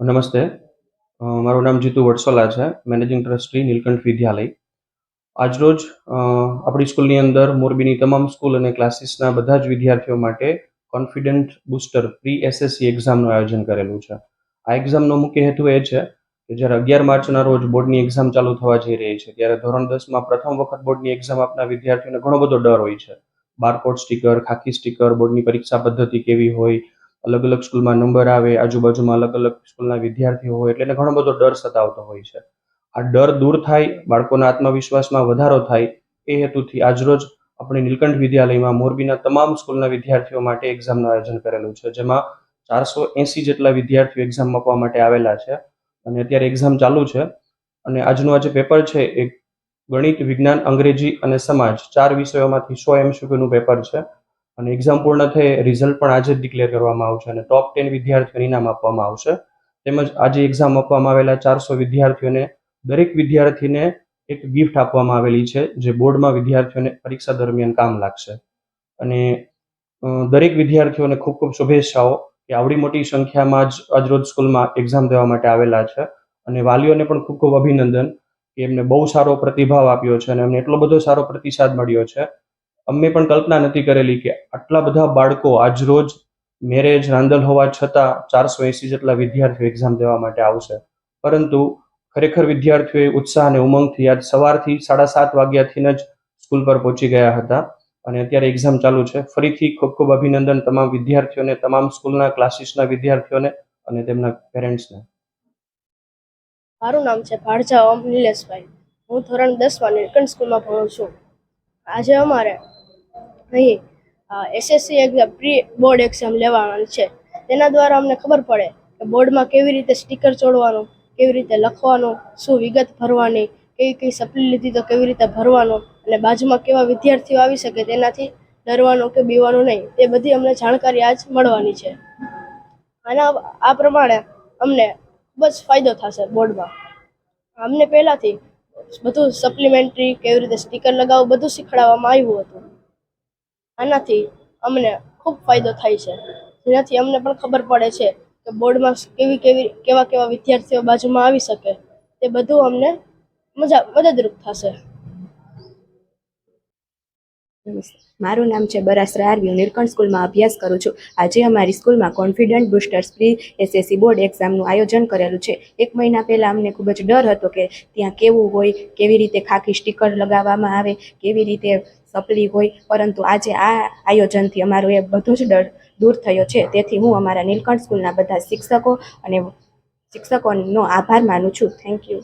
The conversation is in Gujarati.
નમસ્તે. મારું નામ જીતુ વડસોલા છે. Managing trustee Nilkanth Vidyalaya. આજરોજ આપણી સ્કૂલની અંદર મોરબીની તમામ સ્કૂલ અને ક્લાસીસના બધા જ વિદ્યાર્થીઓ માટે કોન્ફિડન્ટ બુસ્ટર પ્રી એસએસસી એક્ઝામનું આયોજન કરેલું છે. આ એક્ઝામનો મુખ્ય હેતુ એ છે કે જ્યારે અગિયાર માર્ચના રોજ બોર્ડની એક્ઝામ ચાલુ થવા જઈ રહી છે, ત્યારે ધોરણ દસમાં પ્રથમ વખત બોર્ડની એક્ઝામ આપના વિદ્યાર્થીઓને ઘણો બધો ડર હોય છે. બારકોડ સ્ટીકર, ખાકી સ્ટીકર, બોર્ડની પરીક્ષા પદ્ધતિ કેવી હોય અલગ અલગ સ્કૂલમાં નંબર આવે, આજુબાજુમાં અલગ અલગ સ્કૂલના વિદ્યાર્થીઓ હોય એટલે ઘણો બધો ડર સતાવતો હોય છે. આ ડર દૂર થાય, બાળકોના આત્મવિશ્વાસમાં વધારો થાય એ હેતુથી આજરોજ આપણે નીલકંઠ વિદ્યાલયમાં મોરબીના તમામ સ્કૂલના વિદ્યાર્થીઓ માટે એક્ઝામનું આયોજન કરેલું છે, જેમાં ચારસો એંસી જેટલા વિદ્યાર્થીઓ એક્ઝામ આપવા માટે આવેલા છે અને અત્યારે એક્ઝામ ચાલુ છે. અને આજનું આ જે પેપર છે એ ગણિત, વિજ્ઞાન, અંગ્રેજી અને સમાજ ચાર વિષયોમાંથી સો એમસીક્યુનું પેપર છે. અને એક્ઝામ પૂર્ણ થઈ રિઝલ્ટ પણ આજે જ ડિક્લેર કરવામાં આવશે અને ટોપ ટેન વિદ્યાર્થીઓને ઇનામ આપવામાં આવશે. તેમજ આજે એક્ઝામ આપવામાં આવેલા ચારસો વિદ્યાર્થીઓને દરેક વિદ્યાર્થીને એક ગિફ્ટ આપવામાં આવેલી છે, જે બોર્ડમાં વિદ્યાર્થીઓને પરીક્ષા દરમિયાન કામ લાગશે. અને દરેક વિદ્યાર્થીઓને ખૂબ ખૂબ શુભેચ્છાઓ કે આવડી મોટી સંખ્યામાં જ આજરોજ સ્કૂલમાં એક્ઝામ દેવા માટે આવેલા છે. અને વાલીઓને પણ ખૂબ ખૂબ અભિનંદન કે એમને બહુ સારો પ્રતિભાવ આપ્યો છે અને એમને એટલો બધો સારો પ્રતિસાદ મળ્યો છે અમે પણ કલ્પના નથી કરેલી કે આટલા બધા બાળકો આજરોજ મેરેજ રાંદલ હોવા છતાં ચારસો એંસી જેટલા વિદ્યાર્થીઓ એક્ઝામ દેવા માટે આવશે. પરંતુ ખરેખર વિદ્યાર્થીઓએ ઉત્સાહ અને ઉમંગથી આજ સવારથી સાડા સાત વાગ્યાથી જ સ્કૂલ પર પહોંચી ગયા હતા. અને અત્યારે એક્ઝામ ચાલુ છે. ફરીથી ખૂબ ખૂબ અભિનંદન તમામ વિદ્યાર્થીઓને, તમામ સ્કૂલના ક્લાસીસના વિદ્યાર્થીઓને અને તેમના પેરેન્ટ્સને. મારું નામ છે ભાડજા ઓમ નિલેશભાઈ. હું ધોરણ દસમાં નીલકંઠ સ્કૂલમાં ભણું છું. આજે અમારે અહીં SSC exam pre board exam લેવાની છે. તેના દ્વારા અમને ખબર પડે કે બોર્ડમાં કેવી રીતે સ્ટીકર ચોડવાનું, કેવી રીતે લખવાનું, શું વિગત ભરવાની, કઈ કઈ સપ્લી લીધી તો કેવી રીતે ભરવાનું અને બાજુમાં કેવા વિદ્યાર્થીઓ આવી શકે તેનાથી ડરવાનું કે બીવાનું નહીં તે બધી અમને જાણકારી આજ મળવાની છે. આના આ પ્રમાણે અમને ખૂબ જ ફાયદો થશે બોર્ડમાં. અમને પહેલાંથી બધું સપ્લિમેન્ટરી, કેવી રીતે સ્ટીકર લગાવવું બધું શીખવાડવામાં આવ્યું હતું. આનાથી અમને ખૂબ ફાયદો થાય છે. જેનાથી અમને પણ ખબર પડે છે કે બોર્ડમાં કેવી કેવી કેવા કેવા વિદ્યાર્થીઓ બાજુમાં આવી શકે. તે બધું અમને મજા, મદદરૂપ થશે. મારું નામ છે બરાસરા આરવી હું નીલકંઠ સ્કૂલમાં અભ્યાસ કરું છું. આજે અમારી સ્કૂલમાં confident boosters pre SSC board એક્ઝામનું આયોજન કરેલું છે. એક મહિના પહેલાં અમને ખૂબ જ ડર હતો કે ત્યાં કેવું હોય, કેવી રીતે ખાકી સ્ટીકર લગાવવામાં આવે, કેવી રીતે સપલી હોય. પરંતુ આજે આ આયોજનથી અમારો એ બધો જ ડર દૂર થયો છે. તેથી હું અમારા નીલકંઠ સ્કૂલના બધા શિક્ષકો અને શિક્ષકોનો આભાર માનું છું. Thank you